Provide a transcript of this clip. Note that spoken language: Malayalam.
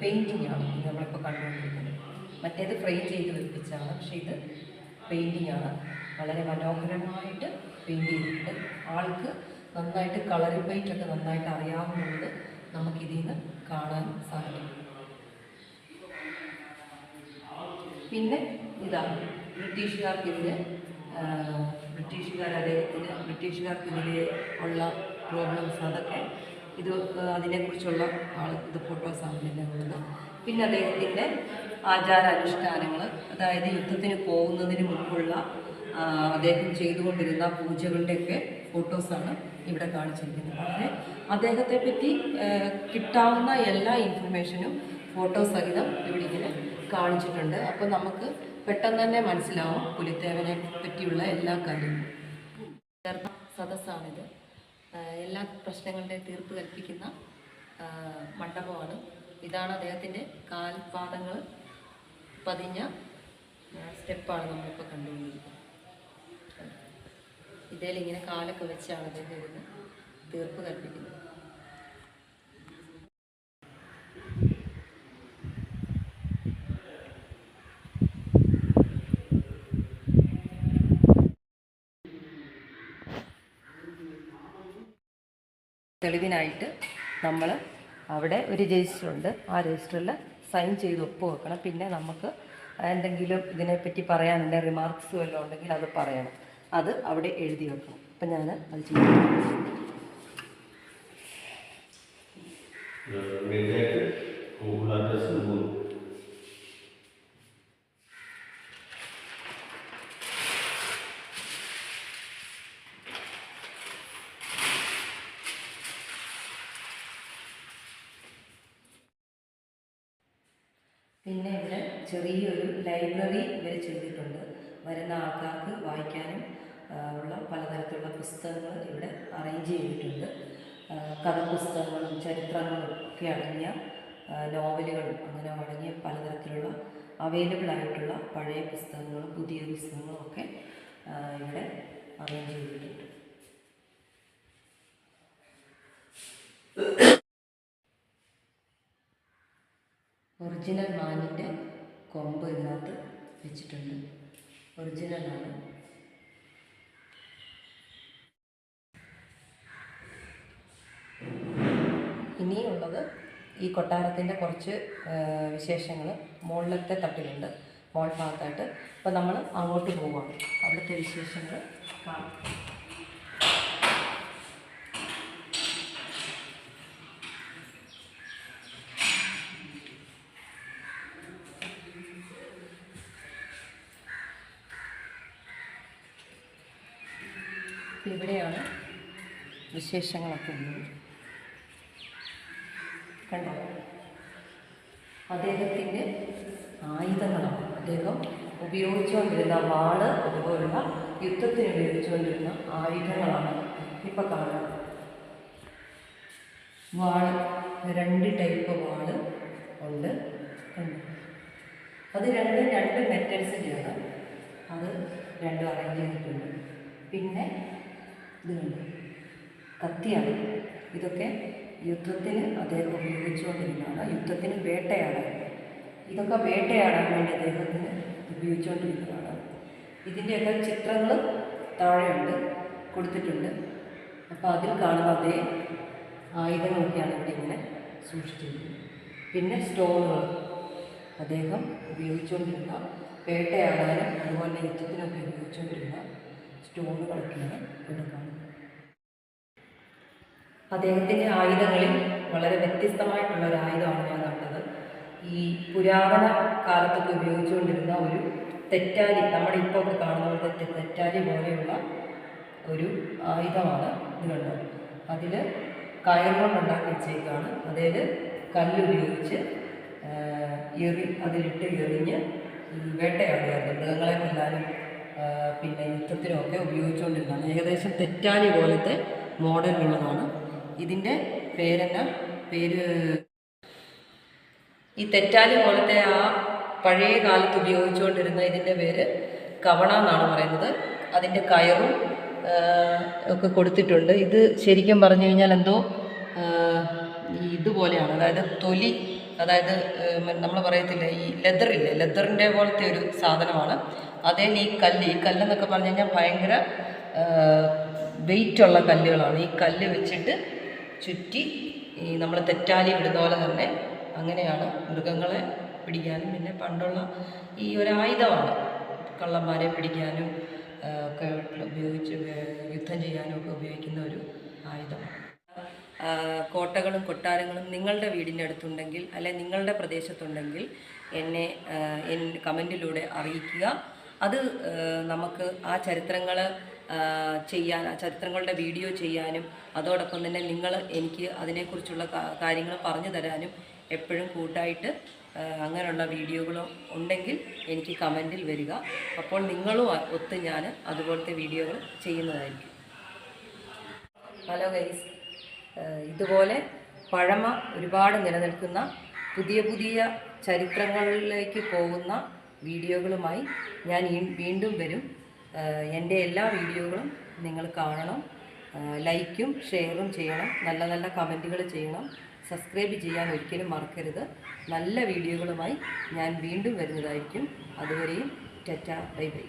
പെയിന്റിംഗ് ആണ് നമ്മളിപ്പോൾ കണ്ടുകൊണ്ടിരിക്കുന്നത്. മറ്റേത് ഫ്രെയിം ചെയ്ത് വെപ്പിച്ചാണ് പക്ഷേ ഇത് പെയിന്റിംഗ് ആണ് വളരെ മനോഹരമായിട്ട് പെയിന്റ് ചെയ്തിട്ടുണ്ട്. ആൾക്ക് നന്നായിട്ട് കളറി പെയിന്റൊക്കെ നന്നായിട്ട് അറിയാവുന്നത് നമുക്കിതിൽ നിന്ന് കാണാൻ സാധിക്കും. പിന്നെ ഇതാണ് ബ്രിട്ടീഷുകാർക്കെതിരെ ബ്രിട്ടീഷുകാർ അദ്ദേഹത്തിന് ബ്രിട്ടീഷുകാർക്കെതിരെ ഉള്ള പ്രോബ്ലംസ് അതൊക്കെ ഇത് അതിനെക്കുറിച്ചുള്ള ആൾ ഇത് ഫോട്ടോസാണ് പിന്നെ ഉള്ളത് പിന്നെ അദ്ദേഹത്തിന്റെ ആചാരാനുഷ്ഠാനങ്ങൾ അതായത് യുദ്ധത്തിന് പോകുന്നതിന് മുമ്പുള്ള അദ്ദേഹം ചെയ്തുകൊണ്ടിരുന്ന പൂജകളുടെയൊക്കെ ഫോട്ടോസാണ് ഇവിടെ കാണിച്ചിരിക്കുന്നത്. വളരെ അദ്ദേഹത്തെ പറ്റി കിട്ടാവുന്ന എല്ലാ ഇൻഫർമേഷനും ഫോട്ടോ സഹിതം ഇവിടെ ഇങ്ങനെ കാണിച്ചിട്ടുണ്ട്. അപ്പോൾ നമുക്ക് പെട്ടെന്ന് തന്നെ മനസ്സിലാവും പുലിത്തേവനെ പറ്റിയുള്ള എല്ലാ ചേർന്ന സദസ്സാണിത്. എല്ലാ പ്രശ്നങ്ങളുടെയും തീർപ്പ് കൽപ്പിക്കുന്ന മണ്ഡപമാണ്. ഇതാണ് അദ്ദേഹത്തിന്റെ കാൽപാദങ്ങൾ. പതിഞ്ഞ സ്റ്റെപ്പാണ് നമ്മളിപ്പോൾ കണ്ടുകൊണ്ടിരിക്കുന്നത്. ഇതേലിങ്ങനെ കാലൊക്കെ വെച്ചാണ് അദ്ദേഹം തീർപ്പ് കൽപ്പിക്കുന്നത്. തെളിവിനായിട്ട് നമ്മൾ അവിടെ ഒരു രജിസ്റ്റർ ഉണ്ട് ആ രജിസ്റ്ററിൽ സൈൻ ചെയ്ത് ഒപ്പ് വെക്കണം പിന്നെ നമുക്ക് എന്തെങ്കിലും ഇതിനെപ്പറ്റി പറയാനുണ്ടെങ്കിൽ റിമാർക്സ് വല്ലതും ഉണ്ടെങ്കിൽ അത് പറയണം. അത് അവിടെ എഴുതി വെക്കണം. അപ്പം ഞാൻ അത് ചെയ്യും. മെയിനായിട്ട് പിന്നെ ഇവിടെ ചെറിയൊരു ലൈബ്രറി ഇവർ ചെയ്തിട്ടുണ്ട്. വരുന്ന ആൾക്കാർക്ക് വായിക്കാനും ഉള്ള പലതരത്തിലുള്ള പുസ്തകങ്ങൾ ഇവിടെ അറേഞ്ച് ചെയ്തിട്ടുണ്ട്. കഥപുസ്തകങ്ങളും ചരിത്രങ്ങളും ഒക്കെ അടങ്ങിയ നോവലുകളും അങ്ങനെ അടങ്ങിയ പലതരത്തിലുള്ള അവൈലബിൾ ആയിട്ടുള്ള പഴയ പുസ്തകങ്ങളും പുതിയ പുസ്തകങ്ങളും ഒക്കെ ഇവിടെ അറേഞ്ച് ചെയ്തിട്ടുണ്ട് ഒറിജിനൽ മാനിന്റെ കൊമ്പ് ഇതിനകത്ത് വെച്ചിട്ടുണ്ട്. ഒറിജിനലാണ്. ഇനിയുള്ളത് ഈ കൊട്ടാരത്തിന്റെ കുറച്ച് വിശേഷങ്ങൾ മുകളിലത്തെ തട്ടിലുണ്ട് മോൾ ഭാഗത്തായിട്ട്. അപ്പോൾ നമ്മൾ അങ്ങോട്ട് പോവുകയാണ് അവിടുത്തെ വിശേഷങ്ങൾ കാണാം. ഇവിടെയാണ് വിശേഷങ്ങളൊക്കെ ഉള്ളത്. കണ്ടോ? അദ്ദേഹത്തിന്റെ ആയുധങ്ങളാണ് അദ്ദേഹം ഉപയോഗിച്ചുകൊണ്ടിരുന്ന വാൾ അതുപോലുള്ള യുദ്ധത്തിന് ഉപയോഗിച്ചുകൊണ്ടിരുന്ന ആയുധങ്ങളാണ് ഇപ്പോൾ കാണുന്നത്. വാൾ രണ്ട് ടൈപ്പ് വാൾ ഉണ്ട്. അത് രണ്ട് രണ്ട് മെറ്റൽസിന്റെയാണ് അത് രണ്ടും അറേഞ്ച് ചെയ്തിട്ടുണ്ട്. പിന്നെ ഇത് കത്തിയാണ്. ഇതൊക്കെ യുദ്ധത്തിന് അദ്ദേഹം ഉപയോഗിച്ചുകൊണ്ടിരുന്നതാണ്. യുദ്ധത്തിന് വേട്ടയാടാൻ ഇതൊക്കെ വേട്ടയാടാൻ വേണ്ടി അദ്ദേഹത്തിന് ഉപയോഗിച്ചുകൊണ്ടിരുന്നതാണ്. ഇതിന്റെയൊക്കെ ചിത്രങ്ങൾ താഴെയുണ്ട് കൊടുത്തിട്ടുണ്ട്. അപ്പോൾ അതിൽ കാണുന്ന അതേ ആയുധങ്ങളൊക്കെയാണ് ഇവിടെ ഇങ്ങനെ പിന്നെ സ്റ്റോണുകൾ. അദ്ദേഹം ഉപയോഗിച്ചുകൊണ്ടിരുന്ന വേട്ടയാടാനും അതുപോലെ യുദ്ധത്തിനൊക്കെ ഉപയോഗിച്ചുകൊണ്ടിരുന്ന സ്റ്റോണുകളൊക്കെയാണ് ഇവിടെ കാണുന്നത്. അദ്ദേഹത്തിന്റെ ആയുധങ്ങളിൽ വളരെ വ്യത്യസ്തമായിട്ടുള്ള ഒരു ആയുധമാണ് ഞാൻ കണ്ടത്. ഈ പുരാതന കാലത്തൊക്കെ ഉപയോഗിച്ചുകൊണ്ടിരുന്ന ഒരു തെറ്റാലി നമ്മുടെ ഇപ്പോൾ ഒക്കെ കാണുന്ന തെറ്റ് തെറ്റാലി പോലെയുള്ള ഒരു ആയുധമാണ് ഇത് അതിൽ കയർ കൊണ്ടുണ്ടാക്കി വെച്ചേക്കാണ്. അതിൽ കല്ലുപയോഗിച്ച് എറി അതിലിട്ട് എറിഞ്ഞ് വേട്ടയാടുമായിരുന്നു മൃഗങ്ങളെ കൊല്ലാനും പിന്നെ യുദ്ധത്തിനുമൊക്കെ ഉപയോഗിച്ചുകൊണ്ടിരുന്നതാണ്. ഏകദേശം തെറ്റാലി പോലത്തെ മോഡലുള്ളതാണ് ഇതിന്റെ പേരെന്ന? പേര് ഈ തെറ്റാലി പോലത്തെ ആ പഴയ കാലത്ത് ഉപയോഗിച്ചുകൊണ്ടിരുന്ന ഇതിന്റെ പേര് കവണ എന്നാണ് പറയുന്നത്. അതിന്റെ കയറും ഒക്കെ കൊടുത്തിട്ടുണ്ട്. ഇത് ശരിക്കും പറഞ്ഞു കഴിഞ്ഞാൽ എന്തോ ഇതുപോലെയാണ്. അതായത് തൊലി അതായത് നമ്മൾ പറയത്തില്ലേ ഈ ലെതറില്ലേ ലെതറിന്റെ പോലത്തെ ഒരു സാധനമാണ്. അതേ ഈ കല്ല് ഈ കല്ലെന്നൊക്കെ പറഞ്ഞു കഴിഞ്ഞാൽ ഭയങ്കര വെയിറ്റുള്ള കല്ലുകളാണ്. ഈ കല്ല് വെച്ചിട്ട് ചുറ്റി ഈ നമ്മൾ തെറ്റാലി വിടുന്ന പോലെ തന്നെ അങ്ങനെയാണ് മൃഗങ്ങളെ പിടിക്കാനും. പിന്നെ പണ്ടുള്ള ഈ ഒരു ആയുധമാണ് കള്ളന്മാരെ പിടിക്കാനും ഒക്കെ ഉപയോഗിച്ച് ഉപ- യുദ്ധം ചെയ്യാനും ഒക്കെ ഉപയോഗിക്കുന്ന ഒരു ആയുധമാണ് കോട്ടകളും കൊട്ടാരങ്ങളും നിങ്ങളുടെ വീടിന്റെ അടുത്തുണ്ടെങ്കിൽ അല്ലെ നിങ്ങളുടെ പ്രദേശത്തുണ്ടെങ്കിൽ എന്നെ കമന്റിലൂടെ അറിയിക്കുക. അത് നമുക്ക് ആ ചരിത്രങ്ങൾ ചെയ്യാൻ ആ ചരിത്രങ്ങളുടെ വീഡിയോ ചെയ്യാനും അതോടൊപ്പം തന്നെ നിങ്ങൾ എനിക്ക് അതിനെക്കുറിച്ചുള്ള കാര്യങ്ങൾ പറഞ്ഞു തരാനും എപ്പോഴും കൂട്ടായിട്ട് അങ്ങനെയുള്ള വീഡിയോകളും ഉണ്ടെങ്കിൽ എനിക്ക് കമന്റിൽ വരിക. അപ്പോൾ നിങ്ങളും ഒത്ത് ഞാൻ അതുപോലത്തെ വീഡിയോകൾ ചെയ്യുന്നതായിരിക്കും. Hello guys. ഇതുപോലെ പഴമ ഒരുപാട് നിലനിൽക്കുന്ന പുതിയ പുതിയ ചരിത്രങ്ങളിലേക്ക് പോകുന്ന വീഡിയോകളുമായി ഞാൻ വീണ്ടും വരും. എന്റെ എല്ലാ വീഡിയോകളും നിങ്ങൾ കാണണം. ലൈക്കും ഷെയറും ചെയ്യണം. നല്ല നല്ല കമന്റുകൾ ചെയ്യണം. സബ്സ്ക്രൈബ് ചെയ്യാൻ ഒരിക്കലും മറക്കരുത്. നല്ല വീഡിയോകളുമായി ഞാൻ വീണ്ടും വരുന്നതായിരിക്കും. അതുവരെയും ടെറ്റ ബൈ ബൈ.